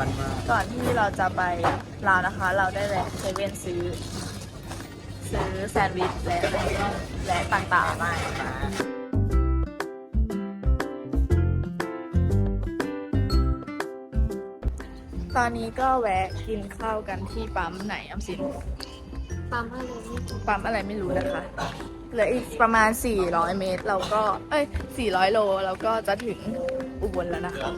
วันมากก่อนที่เราจะไปลาวนะคะ เราได้แวะเซเว่นซื้อ ซื้อแซนด์วิชและและต่างๆมามาตอนนี้ก็แวะกินข้าวกันที่ปั๊มไหนอำสินปั๊มอะไรนี่ปั๊มอะไรไม่รู้นะคะเหลืออีกประมาณ 400 เมตร เราก็ เอ้ย 400 โล เราก็จะถึงอุบลแล้วนะคะ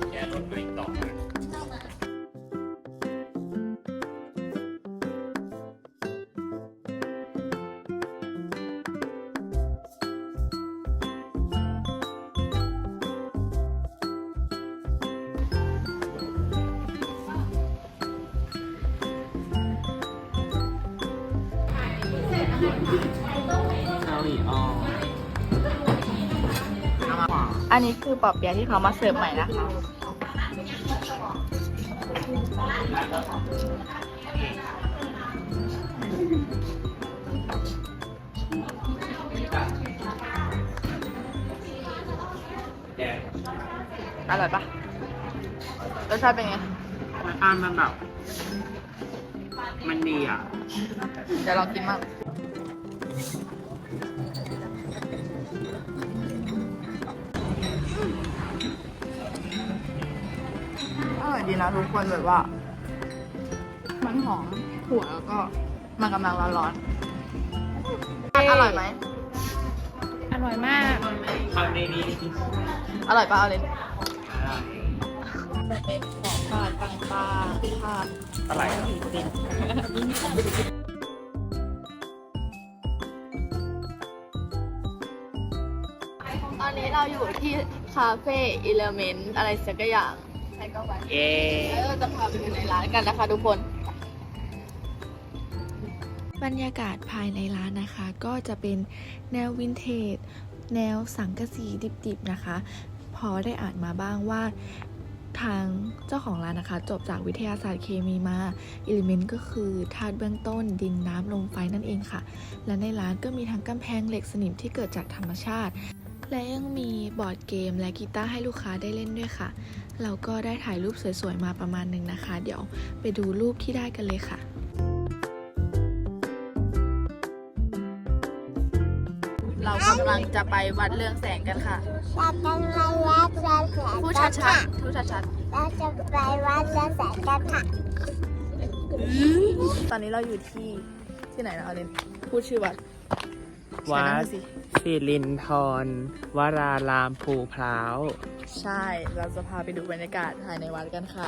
เอาอีกอ๋อเอามาขวาอันนี้คือปอบเปียะที่เขามาเสิร์ฟใหม่นะคะ อร่อยปะรสชาติเป็นไงรสชาติมันแบบ มันดีอะ เดี๋ยวลองกินมั่ง ดีนะทุกคนแบบว่า มันหอมถั่วแล้วก็มันกำลังร้อนๆอร่อยไหม อร่อยมากคำในนี้อร่อยปะเอาเลยเป็นของฝากต่างๆค่ะอะไรอะตอนนี้เราอยู่ที่คาเฟ่อิเลเมนต์อะไรสักอย่าง ใช่ก็ไปเย้แล้วเราจะพาไปดูในร้านกันนะคะทุกคน บรรยากาศภายในร้านนะคะ ก็จะเป็นแนววินเทจ แนวสังกะสีดิบๆนะคะ พอได้อ่านมาบ้างว่าทางเจ้าของร้านนะคะ จบจากวิทยาศาสตร์เคมีมาอิเลเมนต์ก็คือธาตุเบื้องต้น ดินน้ำลมไฟนั่นเองค่ะ และในร้านก็มีทั้งกำแพงเหล็กสนิมที่เกิดจากธรรมชาติ และยังมีบอร์ดเกมและกีตาร์ให้ลูกค้าได้เล่นด้วยค่ะ เราก็ได้ถ่ายรูปสวยๆมาประมาณหนึ่งนะคะ เดี๋ยวไปดูรูปที่ได้กันเลยค่ะเรากำลังจะไปวัดเรื่องแสงกันค่ะเราจะไปวัดเรือแสงพูดกันชัค่ะดๆพูดชัดเราจะไปวัดเรือแสงกันค่ะๆตอนนี้เราอยู่ที่ที่ไหนนะเอาเลนพูดชื่อวัดวัใช่ดนั่นสิสิรินทรวรารามภูพร้าว ใช่ เราจะพาไปดูบรรยากาศภายในวัดกันค่ะ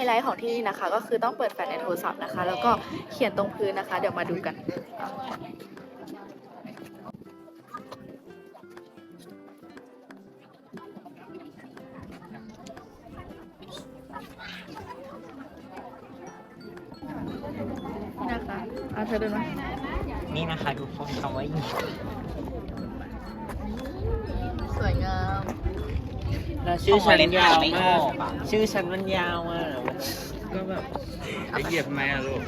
ไฮไลท์ของที่นี่นะคะ ก็คือต้องเปิดแฟลชในโทรศัพท์นะคะ แล้วก็เขียนตรงพื้นนะคะ เดี๋ยวมาดูกันนี่นะคะเอาเธอเดินมานี่นะคะทุกคนคำว่าหญิงสวยงาม แล้วชื่อฉันยาวมาก ชื่อฉันมันยาวมากก็ แบบจะเหยียบไมอะลูก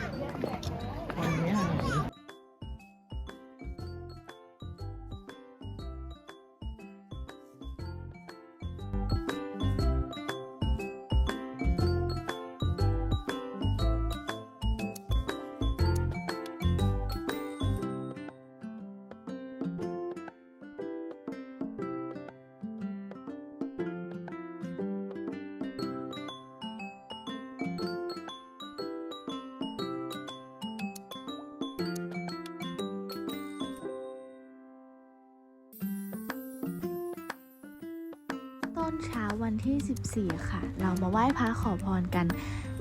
เช้าวันที่ 14 ค่ะ เรามาไหว้พระขอพรกัน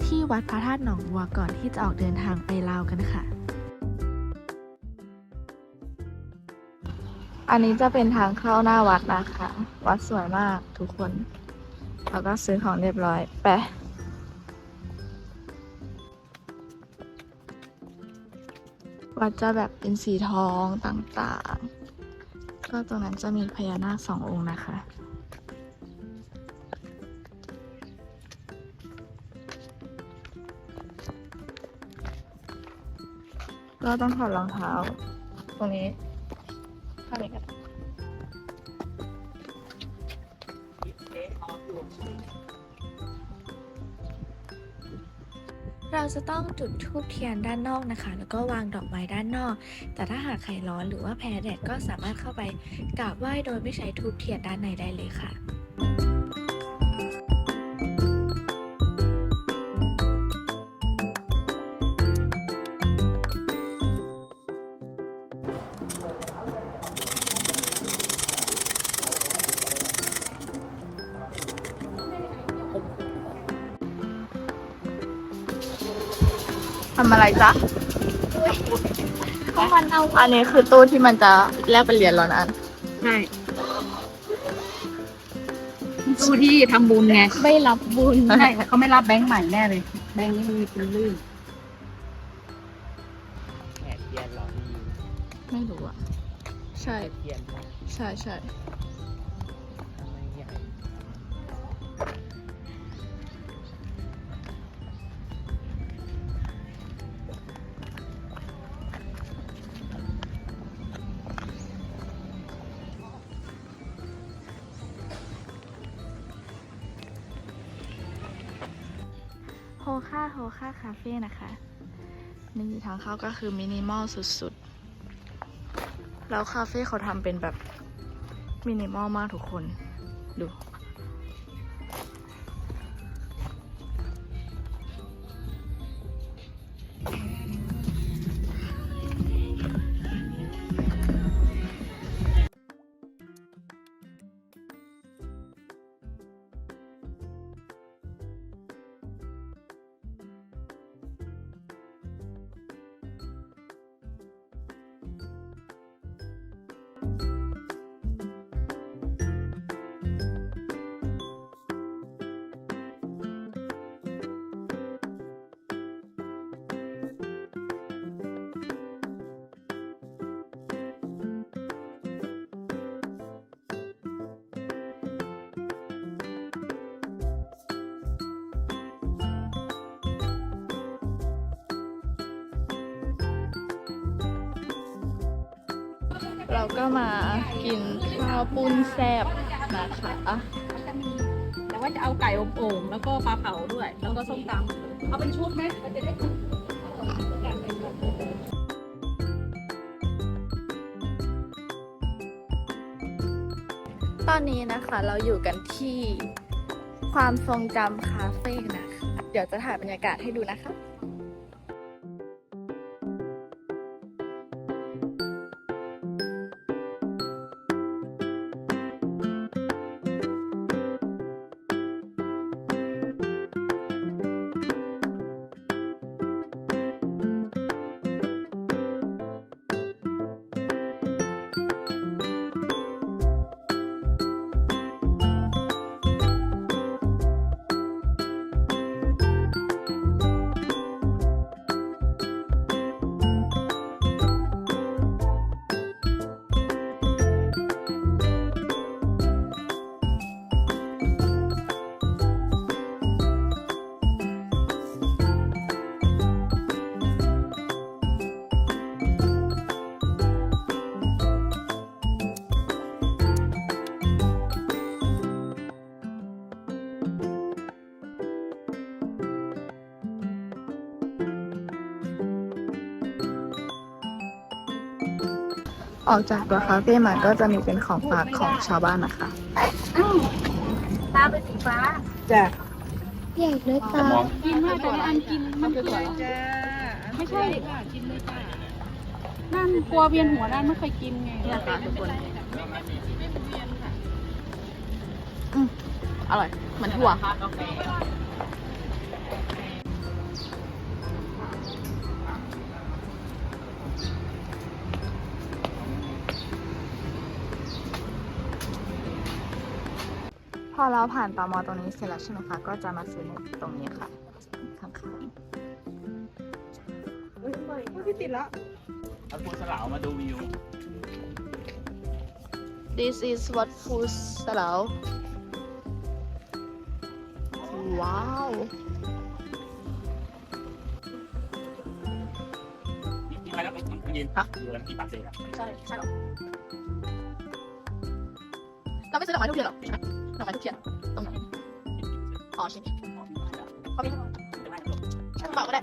ที่วัดพระธาตุหนองบัวก่อนที่จะออกเดินทางไปลาวกันค่ะ อันนี้จะเป็นทางเข้าหน้าวัดนะคะ วัดสวยมากทุกคนเราก็ซื้อของเรียบร้อย ไปวัดจะแบบเป็นสีทองต่างๆ ก็ตรงนั้นจะมีพญานาคสององค์นะคะ ก็ต้องถอดรองเท้า ตรงนี้เข้าไปกันเราจะต้องจุดธูปเทียนด้านนอกนะคะ แล้วก็วางดอกไม้ด้านนอก แต่ถ้าหากใครร้อนหรือว่าแพ้แดดก็สามารถเข้าไปกราบไหว้โดยไม่ใช้ธูปเทียนด้านในได้เลยค่ะ ทำอะไรจ๊ะก็มันเอาอันนี้คือตู้ที่มันจะแลกเป็นเหรียญแล้วนะใช่ตู้ที่ทำบุญไงไม่รับบุญ ใช่เขาไม่รับแบงค์ใหม่แน่เลย แบงค์นี้มันมีเป็นลื่นแหกเทียนเหรอพี่ไม่รู้อะ ใช่เทียนทใช่ใช่ โฮค่าโฮค่าคาเฟ่นะคะ นี่ทางเข้าก็คือมินิมอลสุดๆ แล้วคาเฟ่เขาทำเป็นแบบมินิมอลมากทุกคน ดู เราก็มากินข้าวปุ้นแซบนะคะแต่ว่าจะเอาไก่อบโอ่งแล้วก็ปลาเผาด้วย แล้วก็ส้มตำเอาเป็นชุดไหมมันจะได้ตอนนี้นะคะเราอยู่กันที่ความทรงจำคาเฟ่นะคะ เดี๋ยวจะถ่ายบรรยากาศให้ดูนะคะ ออกจากตัวคาเฟ่มาก็จะมีเป็นของฝากของชาวบ้านนะคะตาเป็นสีฟ้าอยากได้ตากินมากแต่ละอันกินมันสวยไม่ใช่กินไม่ได้นั่นกลัวเวียนหัวนั่นไม่เคยกินไงเนี่ยค่ะทุกคนอืมอร่อยเหมือนถั่ว อเราผ่านตมตรงนี้เสร็จแล้วใช่ไหมคะ ก็จะมาซื้อในตรงนี้ค่ะข้างเอาปูสลาวมาดูวิวๆ This is what food สลาวว้าวนี่ไปแล้วไปยืนฮะอยู่แล้วที่ปากเซ่อะใช่ ใช่หรอ เราไม่ซื้อดอกไม้ทุกเทียนหรอใช่ไหมดอกไม้ทุกเทียนตรงไหนอ๋อใช่เขามีช่างเปล่าก็ได้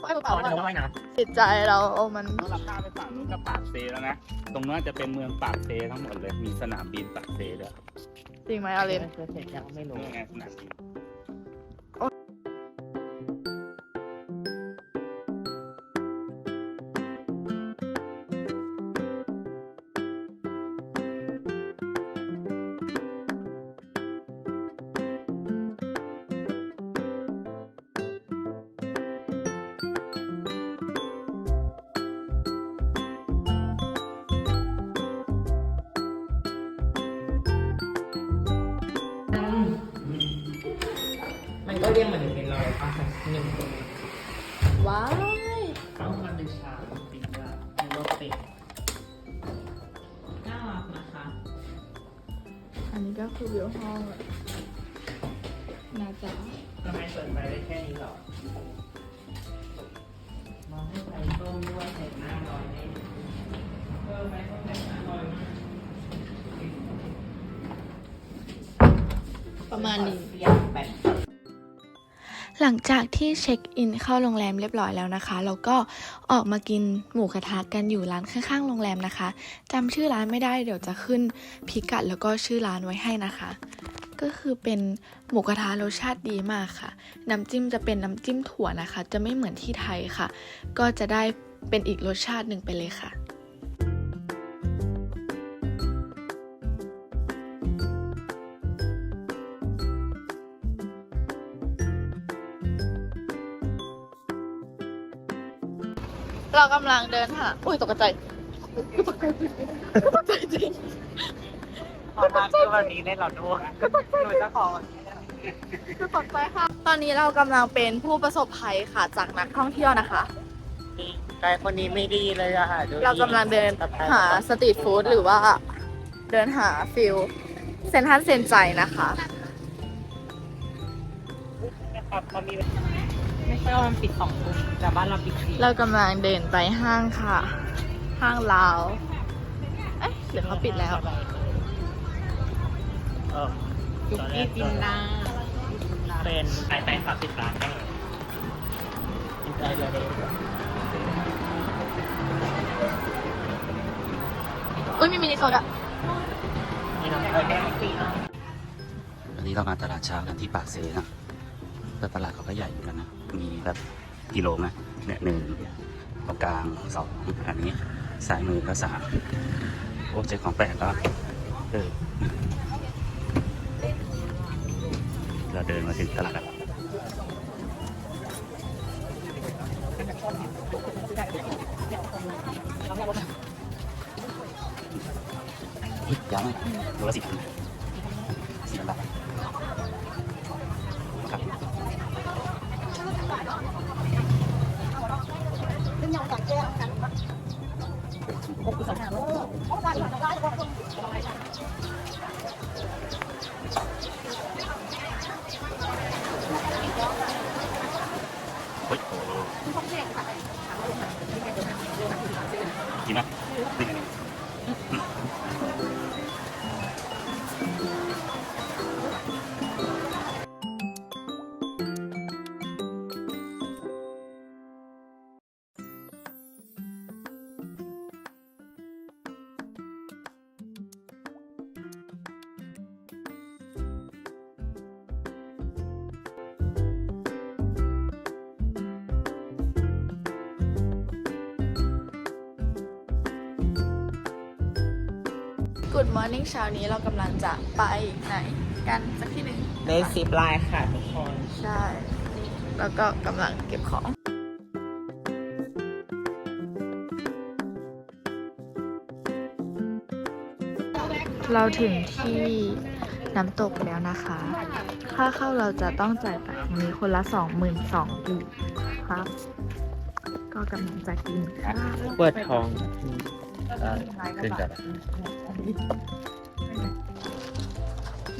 ก็ให้มือเปล่าเอาก็ไว้ได้ไว้นะจิตใจเรามันเราข้ามไปฝั่งนู้นกับปากเซแล้วนะ ตรงนั้นจะเป็นเมืองปากเซทั้งหมดเลย มีสนามบินปากเซด้วยจริงไหมอาเลนเสร็จยังไม่รู้นี่ไงสนามบิน ก็เรียกเหมือนเป็นเรอยปลาหนึ่งว้ายเขามาดูชาติดว่าเป็นรถติดน่ารักนะคะ อันนี้ก็คือวิวห้องน่าจะทำไมเปิดไปได้แค่นี้หรอมองให้ไปต้มด้วยเสร็จหน้าลอยนี่เออไปต้มแต่หน้าลอยประมาณนี้ หลังจากที่เช็คอินเข้าโรงแรมเรียบร้อยแล้วนะคะ เราก็ออกมากินหมูกระทะกันอยู่ร้านข้างๆโรงแรมนะคะจำชื่อร้านไม่ได้เดี๋ยวจะขึ้นพิกัดแล้วก็ชื่อร้านไว้ให้นะคะ ก็คือเป็นหมูกระทะรสชาติดีมากค่ะ น้ำจิ้มจะเป็นน้ำจิ้มถั่วนะคะ จะไม่เหมือนที่ไทยค่ะ ก็จะได้เป็นอีกรสชาติหนึ่งไปเลยค่ะ เรากำลังเดินหาอุ้ยตกใจตกใจตกใจจริงขอทานที่วันนี้ได้เราด้วยหนูจะขอคือตกใจค่ะ ตอนนี้เรากำลังเป็นผู้ประสบภัยค่ะจากนักท่องเที่ยวนะคะกายคนนี้ไม่ดีเลยอะค่ะดูเรากำลังเดินหาสตรีทฟู้ดหรือว่าเดินหาฟิลเซนทันเซนใจนะคะ นะครับเขามีไม่ใช่ว่ามันปิดสองทุ่มแต่บ้านเราปิดสี่เรากำลังเดินไปห้างค่ะ ห้างลาวเอ๊ะหรือเขาปิดแล้ว เออยุกี้จินดาเป็นไปไปขับสิบล้านได้เลยใจเดียวเดียวอุ้ยมีมินิโซดะนี่น้องเออแค่ปีนะวันนี้เรามาตลาดเช้ากันที่ปากเซนะแต่ตลาดเขาก็ใหญ่เหมือนกันนะ มีแบบกิโลนะเนี่ยหนึ่งตรงกลางสองอันนี้ซ้ายมือก็สามโอ้เจ๊ของแปลกแล้วเออเราเดินมาถึงตลาดแล้วเฮ้ยยังโลละสิบ กูดมอร์นิ่งเช้านี้เรากำลังจะไปไหนกันสักที่หนึ่งได้ซิปไลน์ค่ะทุกคน ใช่ แล้วก็กำลังเก็บของเราถึงที่น้ำตกแล้วนะคะ ค่าเข้าเราจะต้องจ่ายแบบนี้คนละสองหมื่นสองกีบครับ ก็กำลังจะกินข้าวเปิดท้อง ขึ้นกัน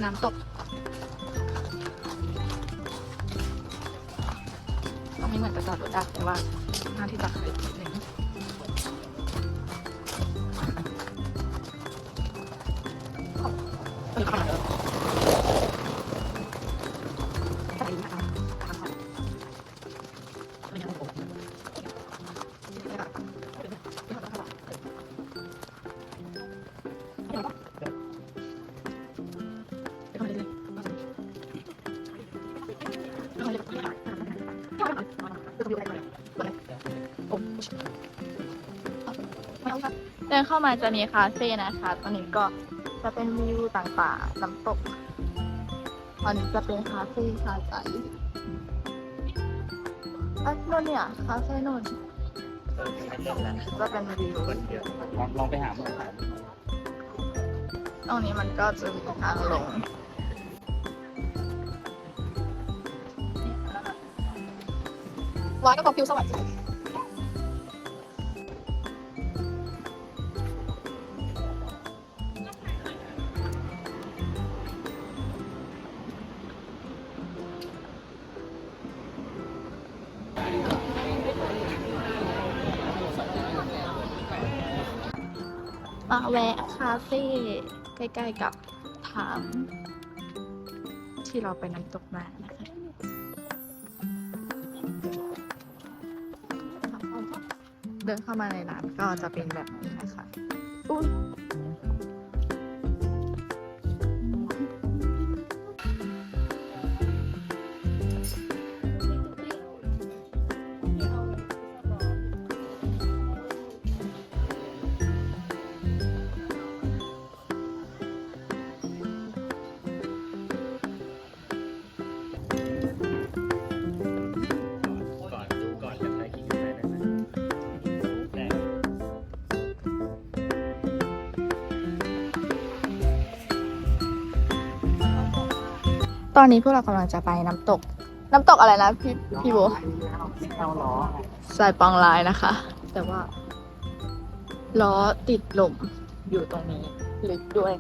น้ำตกตรงนี้เหมือนจะจอดรถได้แต่ว่าหน้าที่จอดคือ ดินเข้ามาจะมีคาเฟ่นะคะ ตอนนี้ก็จะเป็นวิวต่างๆน้ำตกตอนนี้จะเป็นคาเฟ่คาใจอะนู่นเนี่ยคาเฟ่นู่นจะเป็นวิวลองลองไปหามอตรงนี้มันก็จะมีทางลงวายก็บอกฟิวสวัสดี ฟ่ใกล้ๆกับถามที่เราไปน้ำตกมานะคะเดินเข้ามาในร้านก็จะเป็นแบบนี้นะคะ ตอนนี้พวกเรากำลังจะไปน้ำตก น้ำตกอะไรนะพี่พี่โบสายปองลายนะคะ แต่ว่าล้อติดลมอยู่ตรงนี้ลึกด้วย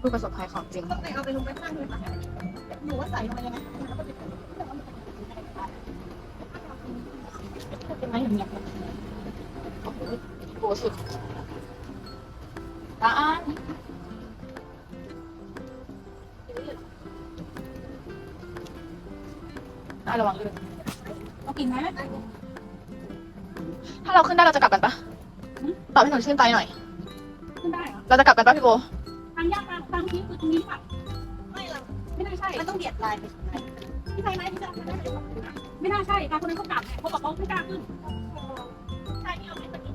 ผู้ประสบภัยของจริงเอาไปลงไปข้างเลยหนูว่าใส่ลงไปยังไง เป็นไหมอย่างเงี้ยโหสุดร้านอะระวังลื่นเอากินไหมถ้าเราขึ้นได้เราจะกลับกันปะตอบให้หนูขึ้นไปหน่อย ขึ้นได้เหรอเราจะกลับกันปะพี่โบทางยากทางทางนี้คือตรงนี้ค่ะไม่หรอกไม่น่าใช่ มันต้องเบียดลายไปพี่ใช่ไหมพี่ใช่ไม่ น่าใช่การคนนั้นเขากลับเขาบอกเขาไม่กล้าขึ้นใช่ที่เราไม่ตะกี้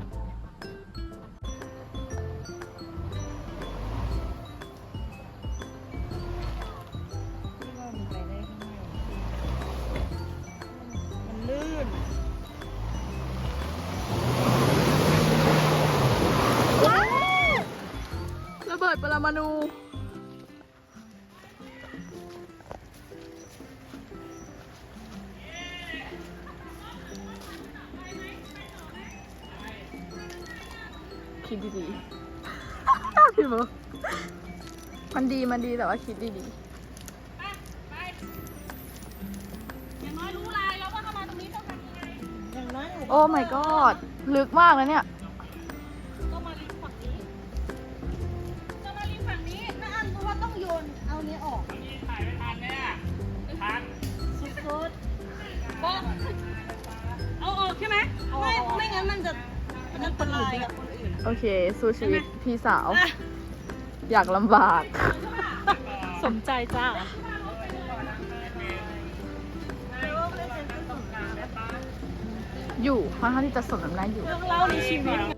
ระเบิดปรมาณู ๆพี่โบมันดีมันดีแต่ว่าคิดดีอย่างน้อยรู้ลายแล้วว่าเข้ามาตรงนี้ต้องทำยังไงอย่างน้อยๆโอ้ my god ลึกมากเลยเนี่ยก็มาริมฝั่งนี้ก็มาริมฝั่งนี้น้าอันเพราะว่าต้องโยน เอาเนี้ยออกถ่ายไม่ทันเนี่ยทันสุดก็เอาออกใช่ไหมๆไม่ไม่งั้นมันจะมันอันตรายกับคนอื่น โอเค สู้ชีวิตพี่สาว อ ยากลำบาก สมใจจ้า อยู่ค่อนข้างที่จะสมน้ำหน้าอยู่ เรื่องเล่าในชีวิต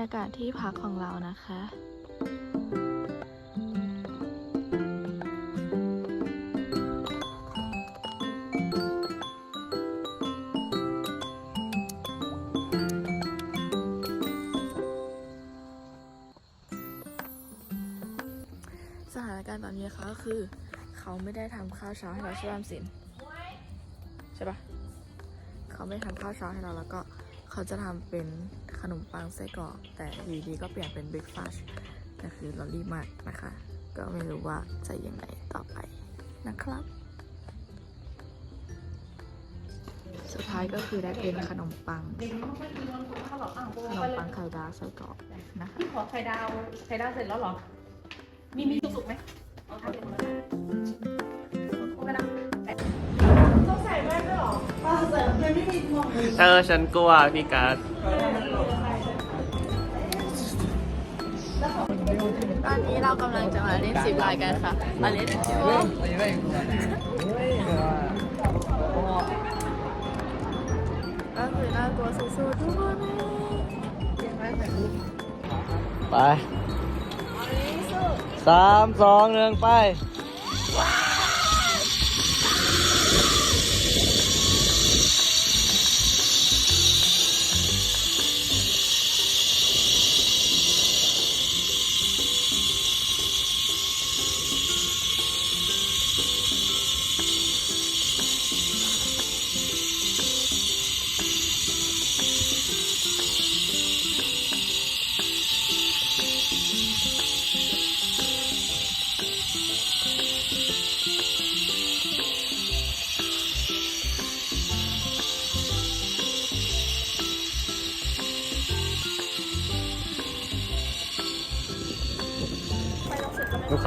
ยากาศที่พักของเรานะคะสถานการณ์ตอนนี้นะคะก็คือ เขาไม่ได้ทำข้าวเช้าให้เราใช่ไหมออมสินใช่ปะเขาไม่ทำข้าวเช้าให้เราแล้วก็เขาจะทำเป็น ขนมปังไส้กรอกแต่อยู่ดีๆก็เปลี่ยนเป็นเบรกฟาสต์แต่คือเรารีบมากนะคะ ก็ไม่รู้ว่าจะยังไงต่อไปนะครับ สุดท้ายก็คือได้เป็นขนมปังขนมปังไข่ดาวไส้กรอกนะคะขอไข่ดาวไข่ดาวเสร็จแล้วเหรอ มีมีสุกๆไหมเอาทำเป็นมาไม่ได้เออฉันกลัวพี่การ์ด ตอนนี้เรากำลังจะมาเล่นสิบลายกันค่ะมาเล่นก็คือน่ากลัวสุดๆทุกคนไปสามสองหนึ่งไป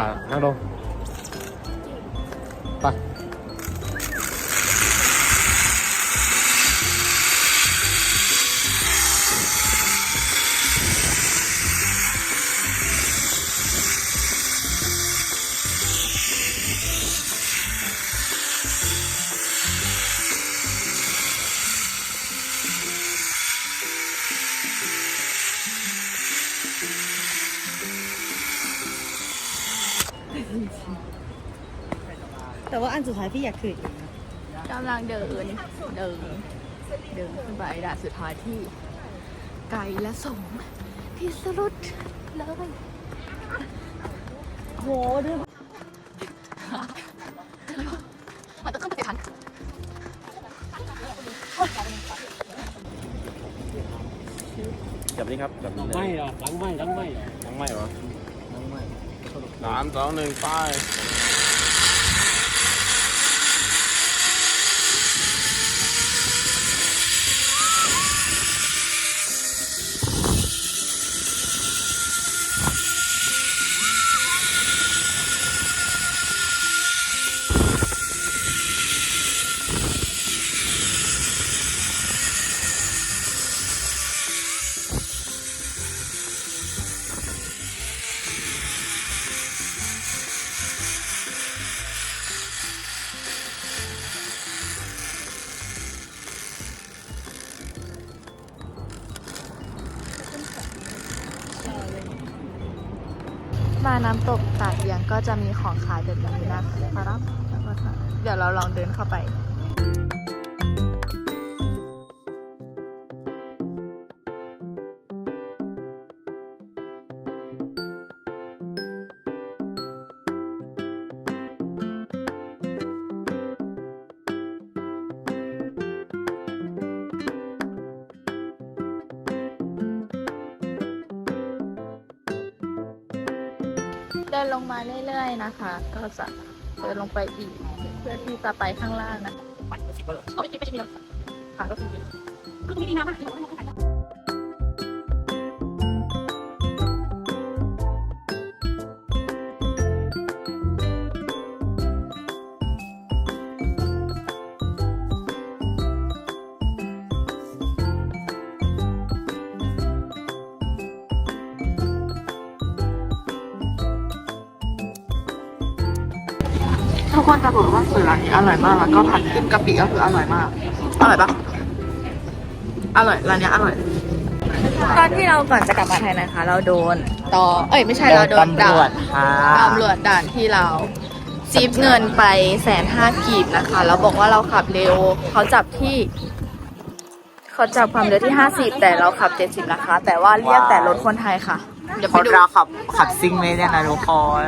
ลูกค้ นสุดท้ายพี่อยากถือเองกำลังเดิน เดิน เดินขึ้นไปด่านสุดท้ายที่ ไกลและสูงที่สุดเลยโหดูมันจะขึ้นไปทันจับนี้ครับจับนี้ไม่หรอหลังไม่หลังไม่ทั้งไม่เหรอทั้งไม่สามสองหนึ่งไป มาน้ำตกตาดเบียงก็จะมีของขายแบบนี้นะครับเดี๋ยวเราลองเดินเข้าไป เรื่อยๆนะคะ ก็จะเดินลงไปอีก เพื่อที่จะไปข้างล่างนะเอาไม่ใช่ไม่ใช่มีค่ะก็คือคือมีดีน้ำอะ จะบอกว่าสื่อร้านนี้อร่อยมาก แล้วก็ผัดขึ้นกะปิก็คืออร่อยมาก อร่อยปะอร่อย ร้านนี้อร่อย ตอนที่เราก่อนจะกลับมาไทยนะคะ เราโดนต่อ เอ้ยไม่ใช่เราโดนตำรด่าวนจค่ะตำรวจด่านที่เราจีบเงินไปแสนห้ากีบนะคะ แล้วบอกว่าเราขับเร็ว เขาจับที่ เขาจับความเร็วที่50แต่เราขับ70นะคะ แต่ว่าเรียกแต่รถคนไทยค่ะ เดี๋ยวคไปนดูเราขับขับซิ่งไม่ได้นะทุกคน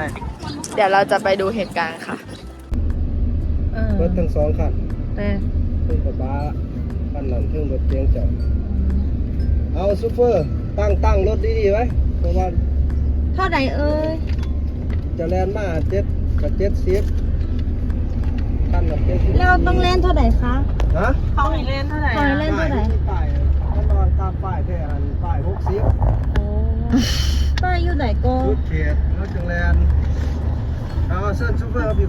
เดี๋ยวเราจะไปดูเหตุการณ์ค่ะ รถทั้งสองคันแต่เครื่องกระบะคันนั้นเครื่องรถเก๋งจอดเอาซูเปอร์ตั้งตั้งรถดีๆไว้เพราะว่าเท่าไหร่เอ้ยจะแลนมาเจ็ดกับเจ็ดสิบคันกับเจ็ดสิบเราต้องเล่นเท่าไหร่คะฮะเขาให้เล่นเท่าไหร่เขาให้เล่นเท่าไหร่ป้ายมันนอนตามป้ายแค่อันป้ายหกสิบป้ายอยู่ไหนโกชุดเขตรถจังแลน เอาเส้นซูเปอร์เอาพี่